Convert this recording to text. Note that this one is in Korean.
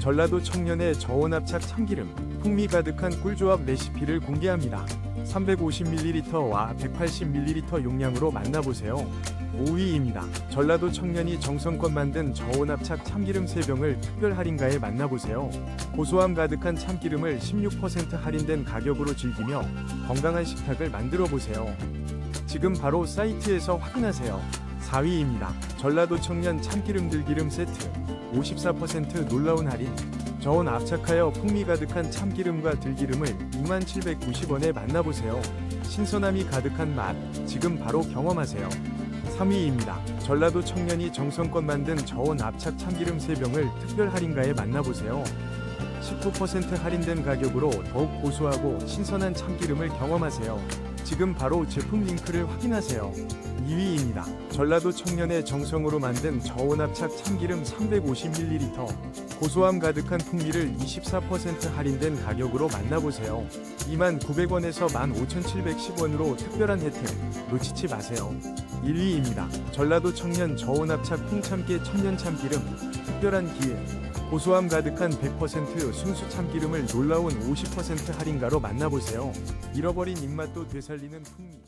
전라도 청년의 저온압착 참기름, 풍미 가득한 꿀조합 레시피를 공개합니다. 350ml와 180ml 용량으로 만나보세요. 5위입니다. 전라도 청년이 정성껏 만든 저온압착 참기름 3병을 특별 할인가에 만나보세요. 고소함 가득한 참기름을 16% 할인된 가격으로 즐기며 건강한 식탁을 만들어 보세요. 지금 바로 사이트에서 확인하세요. 4위입니다. 전라도 청년 참기름 들기름 세트 54% 놀라운 할인. 저온 압착하여 풍미 가득한 참기름과 들기름을 2790원에 만나보세요. 신선함이 가득한 맛 지금 바로 경험하세요. 3위입니다. 전라도 청년이 정성껏 만든 저온 압착 참기름 3병을 특별 할인가에 만나보세요. 19% 할인된 가격으로 더욱 고소하고 신선한 참기름을 경험하세요. 지금 바로 제품 링크를 확인하세요. 2위입니다. 전라도 청년의 정성으로 만든 저온압착 참기름 350ml. 고소함 가득한 풍미를 24% 할인된 가격으로 만나보세요. 29,900원에서 15,710원으로 특별한 혜택 놓치지 마세요. 1위입니다. 전라도 청년 저온압착 홍참깨 천년 참기름 특별한 기회 고소함 가득한 100% 순수 참기름을 놀라운 50% 할인가로 만나보세요. 잃어버린 입맛도 되살리는 풍미.